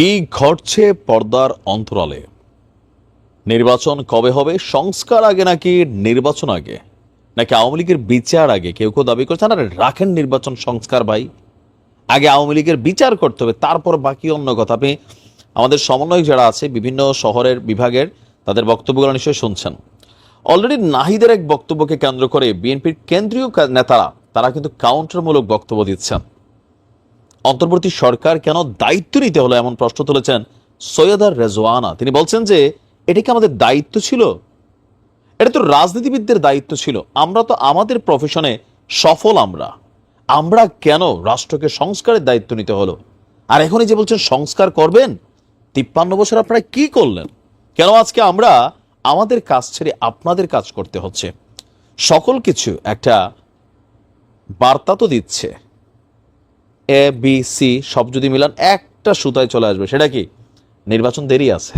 কি ঘটছে পর্দার অন্তরালে? নির্বাচন কবে হবে? সংস্কার আগে নাকি নির্বাচন আগে? নাকি আওয়ামী লীগের বিচার আগে? কেউ কেউ দাবি করছেন, আরে, রাখেন নির্বাচন সংস্কার ভাই। আগে আওয়ামী লীগের বিচার করতে হবে, তারপর বাকি অন্য কথা। আপনি, আমাদের সমন্বয়ক যারা আছে, বিভিন্ন শহরের বিভাগের, তাদের বক্তব্যগুলো নিশ্চয়ই শুনছেন। অলরেডি নাহিদের এক বক্তব্যকে কেন্দ্র করে বিএনপির কেন্দ্রীয় নেতারা, তারা কিন্তু কাউন্টারমূলক বক্তব্য দিচ্ছেন। অন্তর্বর্তী সরকার কেন দায়িত্ব নিতে হলো এমন প্রশ্ন তুলেছেন সৈয়দার রেজওয়ানা। তিনি বলছেন যে, এটা কি আমাদের দায়িত্ব ছিল? এটা তো রাজনীতিবিদদের দায়িত্ব ছিল। আমরা তো আমাদের প্রফেশনে সফল আমরা। আমরা কেন রাষ্ট্রকে সংস্কারের দায়িত্ব নিতে হলো? আর এখনই যে বলছেন সংস্কার করবেন, তিপ্পান্ন বছর আপনারা কি করলেন? কেন আজকে আমরা আমাদের কাজ ছেড়ে আপনাদের কাজ করতে হচ্ছে? সকল কিছু একটা বার্তা তো দিচ্ছে। এ বি সি সব যদি মিলান, একটা সুতায় চলে আসবে। সেটা কি? নির্বাচন দেরি আছে।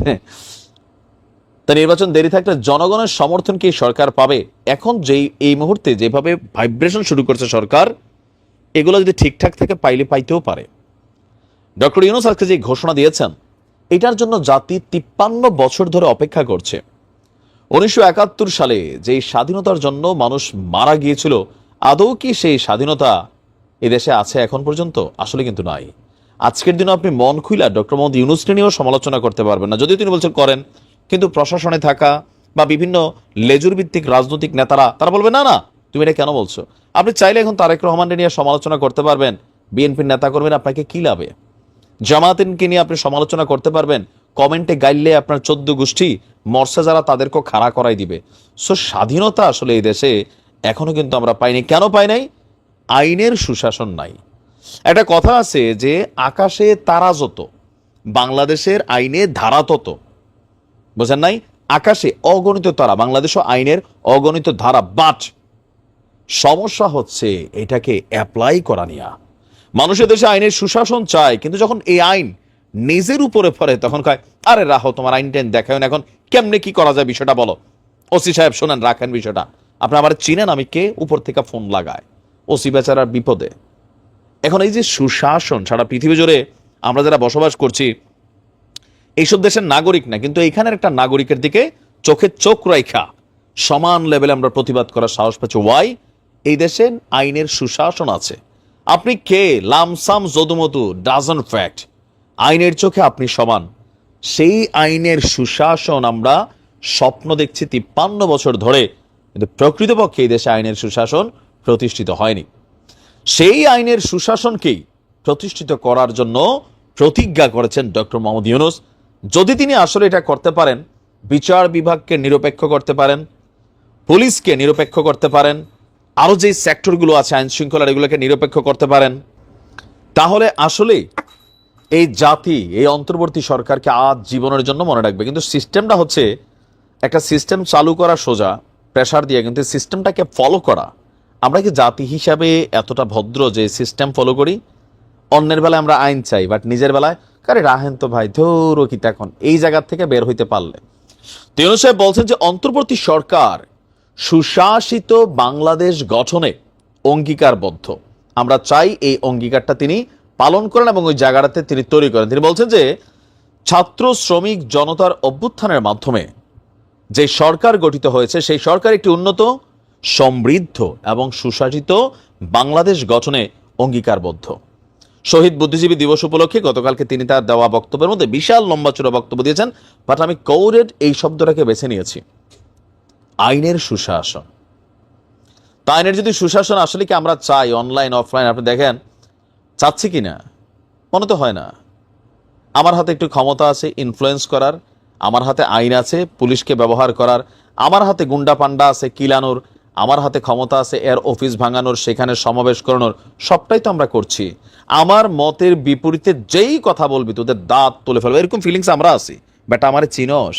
তা নির্বাচন দেরি থাকলে জনগণের সমর্থন কি সরকার পাবে? এখন যেই, এই মুহূর্তে যেভাবে ভাইব্রেশন শুরু করছে সরকার, এগুলো যদি ঠিকঠাক থাকে পাইলে পাইতেও পারে। ডক্টর ইউনুস আজকে যে ঘোষণা দিয়েছেন, এটার জন্য জাতি তিপ্পান্ন বছর ধরে অপেক্ষা করছে। উনিশশো একাত্তর সালে যেই স্বাধীনতার জন্য মানুষ মারা গিয়েছিল, আদৌ কি সেই স্বাধীনতা এদেশে আছে এখন পর্যন্ত? আসলে কিন্তু নাই। আজকের দিনে আপনি মন খুইলা ডক্টর মোহাম্মদ ইউনুসকে নিয়েও সমালোচনা করতে পারবেন না। যদিও তিনি বলছেন করেন, কিন্তু প্রশাসনে থাকা বা বিভিন্ন লেজুর ভিত্তিক রাজনৈতিক নেতারা, তারা বলবে, না না, তুমি এটা কেন বলছো? আপনি চাইলে এখন তারেক রহমানকে নিয়ে সমালোচনা করতে পারবেন। বিএনপির নেতা কর্মীরা আপনাকে কী লাভে? জামাতিনকে নিয়ে আপনি সমালোচনা করতে পারবেন। কমেন্টে গাইলে আপনার চোদ্দ গোষ্ঠী মর্সা যারা তাদেরকেও খাড়া করাই দিবে। সো স্বাধীনতা আসলে এই দেশে এখনও কিন্তু আমরা পাইনি। কেন পাই নাই? আইনের সুশাসন নাই। একটা কথা আছে যে আকাশে তারা যত, বাংলাদেশের আইনে ধারা তত। বোঝেন নাই? আকাশে অগণিত তারা, বাংলাদেশও আইনের অগণিত ধারা বাট সমস্যা হচ্ছে এটাকে অ্যাপ্লাই করা নিয়া। মানুষের দেশে আইনের সুশাসন চায়, কিন্তু যখন এই আইন নিজের উপরে পড়ে, তখন কয়, আরে রাখো তোমার আইন টাইন দেখায় না এখন, কেমনে কি করা যায় বিষয়টা বলো? ওসি সাহেব, শোনেন, রাখেন বিষয়টা। আপনি আবার চিনেন আমি কে উপর থেকে ফোন লাগায়। ওসি বেচারার বিপদে। এখন এই যে সুশাসন, সারা পৃথিবী জুড়ে আমরা যারা বসবাস করছি, এইসব দেশের নাগরিক না, কিন্তু এইখানের একটা নাগরিকের দিকে চোখে চোখ রাইখা, সমান লেভেলে আমরা প্রতিবাদ করার সাহস পাচ্ছি ওয়াই এই দেশে আইনের সুশাসন আছে। আপনি কে? লামসাম যদুমতু ডাজন ফ্যাক্ট আইনের চোখে আপনি সমান। সেই আইনের সুশাসন আমরা স্বপ্ন দেখছি তিপ্পান্ন বছর ধরে। কিন্তু প্রকৃতপক্ষে এই দেশে আইনের সুশাসন প্রতিষ্ঠিত হয়নি। সেই আইনের সুশাসনকেই প্রতিষ্ঠিত করার জন্য প্রতিজ্ঞা করেছেন ডক্টর মোহাম্মদ ইউনুস। যদি তিনি আসলে এটা করতে পারেন, বিচার বিভাগকে নিরপেক্ষ করতে পারেন, পুলিশকে নিরপেক্ষ করতে পারেন, আরও যে সেক্টরগুলো আছে, আইন শৃঙ্খলার এগুলোকে নিরপেক্ষ করতে পারেন, তাহলে আসলেই এই জাতি, এই অন্তর্বর্তী সরকারকে আজ জীবনের জন্য মনে রাখবে। কিন্তু সিস্টেমটা হচ্ছে, একটা সিস্টেম চালু করা সোজা, প্রেশার দিয়ে, কিন্তু সিস্টেমটাকে ফলো করা আমরা কি জাতি হিসাবে এতটা ভদ্র যে সিস্টেম ফলো করি? অন্যের বেলায় আমরা আইন চাই বাট নিজের বেলায়, কারে রাহেন তো ভাই, ধরো কি তখন? এই জায়গা থেকে বের হইতে পারলে। তেনু সাহেব বলছেন যে, অন্তর্বর্তী সরকার সুশাসিত বাংলাদেশ গঠনে অঙ্গীকারবদ্ধ। আমরা চাই এই অঙ্গীকারটা তিনি পালন করেন এবং ওই জায়গাটাতে তিনি তৈরি করেন। তিনি বলছেন যে, ছাত্র শ্রমিক জনতার অভ্যুত্থানের মাধ্যমে যে সরকার গঠিত হয়েছে, সেই সরকার একটি উন্নত সমৃদ্ধ এবং সুশাসিত বাংলাদেশ গঠনে অঙ্গীকারবদ্ধ। শহীদ বুদ্ধিজীবী দিবস উপলক্ষে গতকালকে তিনি তার দেওয়া বক্তব্যের মধ্যে বিশাল লম্বা চূড়া বক্তব্য দিয়েছেন, বাট আমি কৌরেড এই শব্দটাকে বেছে নিয়েছি। আইনের সুশাসন। তা আইনের যদি সুশাসন আসলে কি আমরা চাই, অনলাইন, অফলাইন? আপনি দেখেন, চাচ্ছি কি না? মনে তো হয় না। আমার হাতে একটু ক্ষমতা আছে ইনফ্লুয়েন্স করার। আমার হাতে আইন আছে, পুলিশকে ব্যবহার করার। আমার হাতে গুন্ডা পান্ডা আছে, কিলানোর। আমার হাতে ক্ষমতা আছে, এর অফিস ভাঙানোর, সেখানে সমাবেশ করানোর, সবটাই তো আমরা করছি। আমার মতের বিপরীতে যেই কথা বলবি, তোদের দাঁত তুলে ফেলবে। এরকম ফিলিংস আমরা আছি। বেটা, আমার চিনস।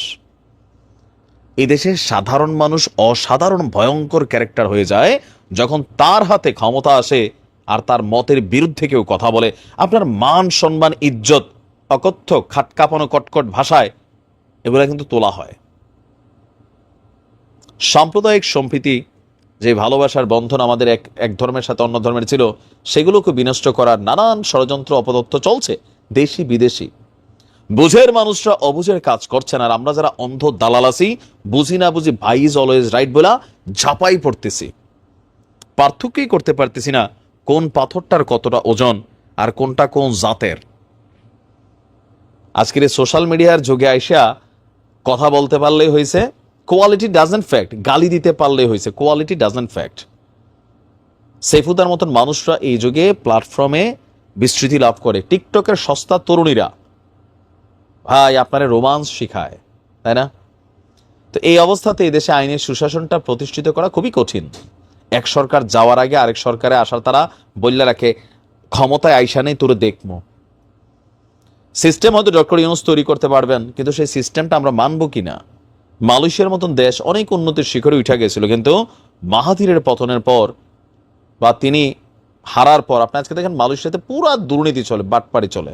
এই দেশের সাধারণ মানুষ অসাধারণ, ভয়ঙ্কর ক্যারেক্টার হয়ে যায়, যখন তার হাতে ক্ষমতা আসে আর তার মতের বিরুদ্ধে কেউ কথা বলে। আপনার মান, সম্মান, ইজ্জত, অকথ্য, খাটকাপানো, কটকট ভাষায়, এগুলো কিন্তু তোলা হয়। সাম্প্রদায়িক সম্প্রীতি যে ভালোবাসার বন্ধন আমাদের এক এক ধর্মের সাথে অন্য ধর্মের ছিল, সেগুলোকে বিনষ্ট করার নানান ষড়যন্ত্র অপদত্ত চলছে, দেশি, বিদেশি। বুঝের মানুষরা অবুঝের কাজ করছেন, আর আমরা যারা অন্ধ দালাল আছি, বুঝি না বুঝি ভাই ইজ অলওয়েজ রাইট বলা ঝাপাই পড়তেছি। পার্থক্যই করতে পারতেছি না কোন পাথরটার কতটা ওজন আর কোনটা কোন জাতের। আজকের সোশ্যাল মিডিয়ার যুগে আইসা কথা বলতে পারলেই হয়েছে কোয়ালিটি ডাজেন্ট ফ্যাক্ট গালি দিতে পারলেই হয়েছে। কোয়ালিটি ডাজেন্ট ফ্যাক্ট সেফুদার মতন মানুষরা এই যুগে প্ল্যাটফর্মে বিস্তৃতি লাভ করে। টিকটকের সস্তা তরুণীরা। ভাই, আপনারা রোমান্স শিখায়, তাই না? তো এই অবস্থাতে দেশে আইনের সুশাসনটা প্রতিষ্ঠিত করা খুবই কঠিন। এক সরকার যাওয়ার আগে আরেক সরকারে আসার তারা বললে রাখে, ক্ষমতায় আইসা নেই, তোরে দেখব। সিস্টেম হয়তো ডক্টর ইউনুস তৈরি করতে পারবেন, কিন্তু সেই সিস্টেমটা আমরা মানবো কিনা? মালয়েশিয়ার মতন দেশ অনেক উন্নতির শিখরে উঠে গেছিল, কিন্তু মাহাথিরের পতনের পর বা তিনি হারার পর, আপনি আজকে দেখেন মালয়েশিয়াতে পুরা দুর্নীতি চলে, বাটপাড়ি চলে।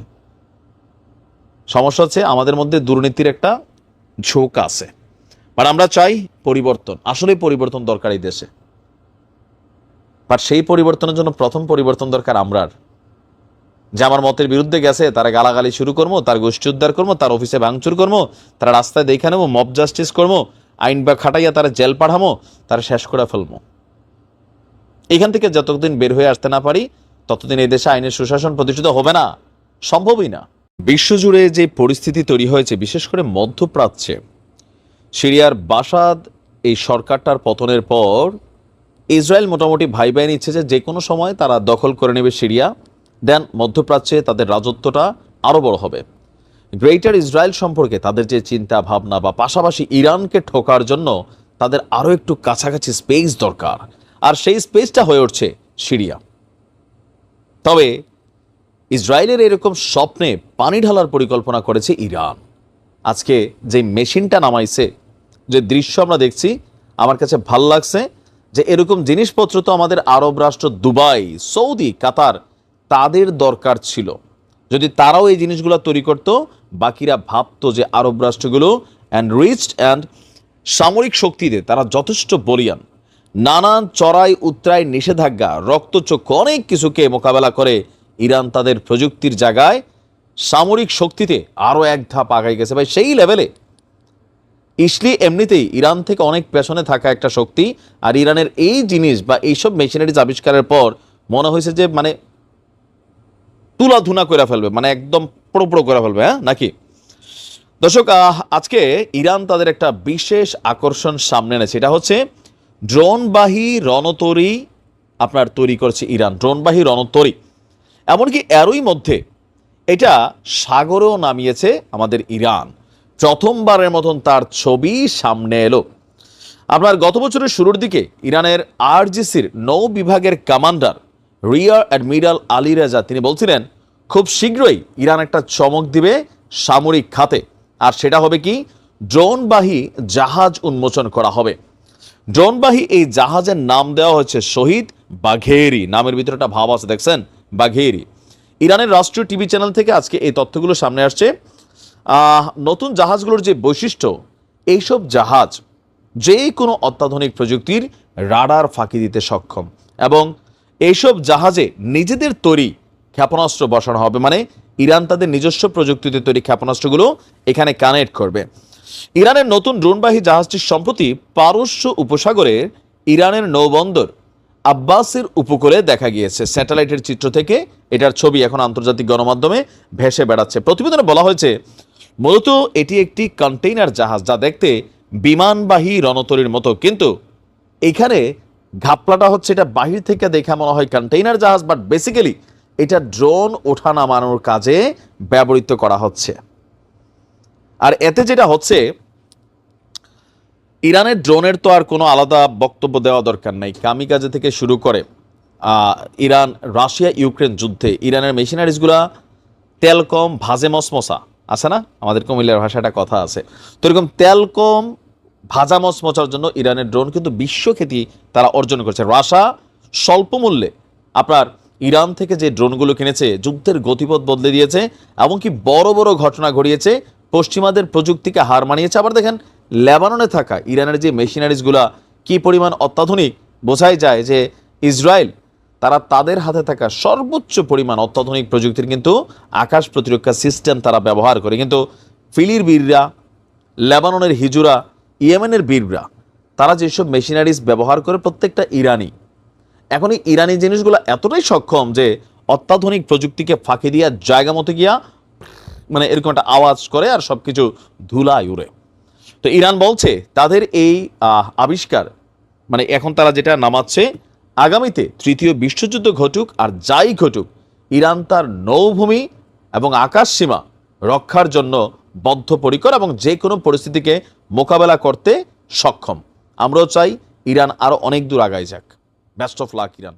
সমস্যা হচ্ছে আমাদের মধ্যে দুর্নীতির একটা ঝোঁক আছে। বাট আমরা চাই পরিবর্তন আসলে পরিবর্তন দরকার এই দেশে। বাট সেই পরিবর্তনের জন্য প্রথম পরিবর্তন দরকার আমরার। যে আমার মতের বিরুদ্ধে গেছে, তারা গালাগালি শুরু করব, তার গোষ্ঠী উদ্ধার করব, তার অফিসে ভাঙচুর করব, তারা রাস্তায় দেখে নেব মব জাস্টিস করব, আইন বা খাটাইয়া তারা জেল পাঠামো তারা শেষ করে ফেলব। এখান থেকে যতদিন বের হয়ে আসতে না পারি, ততদিন এই দেশে আইনের সুশাসন প্রতিষ্ঠিত হবে না, সম্ভবই না। বিশ্বজুড়ে যে পরিস্থিতি তৈরি হয়েছে, বিশেষ করে মধ্যপ্রাচ্যে, সিরিয়ার বাসাদ এই সরকারটার পতনের পর, ইসরায়েল মোটামুটি ভাই ভাই নিচ্ছে যে যে কোনো সময় তারা দখল করে নেবে সিরিয়া দেন মধ্যপ্রাচ্যে তাদের রাজত্বটা আরও বড় হবে। গ্রেটার ইসরায়েল সম্পর্কে তাদের যে চিন্তা, ভাবনা বা পাশাপাশি ইরানকে ঠোকার জন্য তাদের আরও একটু কাছাকাছি স্পেস দরকার। আর সেই স্পেসটা হয়ে উঠছে সিরিয়া। তবে ইসরায়েলের এরকম স্বপ্নে পানি ঢালার পরিকল্পনা করেছে ইরান। আজকে যে মেশিনটা নামাইছে, যে দৃশ্য আমরা দেখছি, আমার কাছে ভালো লাগছে যে এরকম জিনিসপত্র তো আমাদের আরব রাষ্ট্র দুবাই, সৌদি, কাতার তাদের দরকার ছিল। যদি তারাও এই জিনিসগুলো তৈরি করত, বাকিরা ভাবতো যে আরব রাষ্ট্রগুলো অ্যান্ড রিচড অ্যান্ড সামরিক শক্তিতে তারা যথেষ্ট বলিয়ান। নানান চড়াই উত্তরায় নিষেধাজ্ঞা, রক্তচক্ষু, অনেক কিছুকে মোকাবেলা করে ইরান তাদের প্রযুক্তির জায়গায় সামরিক শক্তিতে আরও এক ধাপ আগাই গেছে। ভাই, সেই লেভেলে ইসলি এমনিতেই ইরান থেকে অনেক পেছনে থাকা একটা শক্তি। আর ইরানের এই জিনিস বা এইসব মেশিনারিজ আবিষ্কারের পর মনে হয়েছে যে মানে তুলা ধুনা করে ফেলবে মানে একদম পুরো করে ফেলবে হ্যাঁ নাকি? দর্শক আজকে ইরান তাদের একটা বিশেষ আকর্ষণ সামনে এনেছে। এটা হচ্ছে ড্রোনবাহী রণতরী আপনার তৈরি করছে ইরান, ড্রোনবাহী রণতরী। এমনকি এরই মধ্যে এটা সাগরেও নামিয়েছে আমাদের ইরান। প্রথমবারের মতন তার ছবি সামনে এলো। আপনার গত বছরের শুরুর দিকে ইরানের আরজিসির নৌ বিভাগের কমান্ডার রিয়ার অ্যাডমিরাল আলী রাজা তিনি বলছিলেন, খুব শীঘ্রই ইরান একটা চমক দিবে সামরিক খাতে। আর সেটা হবে কি, ড্রোনবাহী জাহাজ উন্মোচন করা হবে। ড্রোনবাহী এই জাহাজের নাম দেওয়া হয়েছে শহীদ বাঘেরি। নামের ভিতরে একটা ভাব আছে, দেখছেন? বাঘেরি। ইরানের রাষ্ট্রীয় টিভি চ্যানেল থেকে আজকে এই তথ্যগুলো সামনে আসছে। নতুন জাহাজগুলোর যে বৈশিষ্ট্য, এইসব জাহাজ যে কোনো অত্যাধুনিক প্রযুক্তির রাডার ফাঁকি দিতে সক্ষম এবং এইসব জাহাজে নিজেদের তৈরি ক্ষেপণাস্ত্র বসানো হবে। মানে ইরান তাদের নিজস্ব প্রযুক্তিতে তৈরি ক্ষেপণাস্ত্রগুলো এখানে কানেক্ট করবে। ইরানের নতুন ড্রোনবাহী জাহাজটি সম্প্রতি পারস্য উপসাগরের ইরানের নৌবন্দর আব্বাসের উপকূলে দেখা গিয়েছে। স্যাটেলাইটের চিত্র থেকে এটার ছবি এখন আন্তর্জাতিক গণমাধ্যমে ভেসে বেড়াচ্ছে। প্রতিবেদনে বলা হয়েছে, মূলত এটি একটি কন্টেইনার জাহাজ যা দেখতে বিমানবাহী রণতরীর মতো। কিন্তু এখানে ঘাপলাটা হচ্ছে এটা বাহির থেকে দেখা মনে হয় কন্টেইনার জাহাজ বাট বেসিক্যালি এটা ড্রোন ওঠা নামানোর কাজে ব্যবহৃত করা হচ্ছে। আর এতে যেটা হচ্ছে, ইরানের ড্রোনের তো আর কোনো আলাদা বক্তব্য দেওয়া দরকার নাই। কামিকাজে থেকে শুরু করে ইরান, রাশিয়া, ইউক্রেন যুদ্ধে ইরানের মেশিনারিজগুলা তেল কম, ভাজে মসমসা। আছে না? আমাদের কুমিল্লার ভাষাটা কথা আছে। তো এরকম তেল কম ভাজা মচমচার জন্য ইরানের ড্রোন কিন্তু বিশ্বখ্যাতি তারা অর্জন করেছে। রাশা স্বল্প মূল্যে আপনার ইরান থেকে যে ড্রোনগুলো কিনেছে, যুদ্ধের গতিপথ বদলে দিয়েছে এমনকি বড় বড় ঘটনা ঘটিয়েছে, পশ্চিমাদের প্রযুক্তিকে হার মানিয়েছে। আবার দেখেন, লেবাননে থাকা ইরানের যে মেশিনারিজগুলা কি পরিমাণ অত্যাধুনিক, বোঝাই যায় যে ইসরায়েল তারা তাদের হাতে থাকা সর্বোচ্চ পরিমাণ অত্যাধুনিক প্রযুক্তির কিন্তু আকাশ প্রতিরক্ষা সিস্টেম তারা ব্যবহার করে। কিন্তু ফিলির বীররা, লেবাননের হিজুরা ইয়েমেনের বীররা, তারা যেসব মেশিনারিজ ব্যবহার করে প্রত্যেকটা ইরানি। এখন এই ইরানি জিনিসগুলো এতটাই সক্ষম যে অত্যাধুনিক প্রযুক্তিকে ফাঁকি দিয়া জায়গা মতো গিয়া মানে এরকম একটা আওয়াজ করে আর সব কিছু ধুলায় উড়ে। তো ইরান বলছে, তাদের এই আবিষ্কার মানে এখন তারা যেটা নামাচ্ছে, আগামীতে তৃতীয় বিশ্বযুদ্ধ ঘটুক আর যাই ঘটুক, ইরান তার নৌভূমি এবং আকাশ সীমা রক্ষার জন্য বদ্ধপরিকর এবং যে কোনো পরিস্থিতিকে মোকাবেলা করতে সক্ষম। আমরাও চাই ইরান আরও অনেক দূর আগায় যাক। Best of luck Iran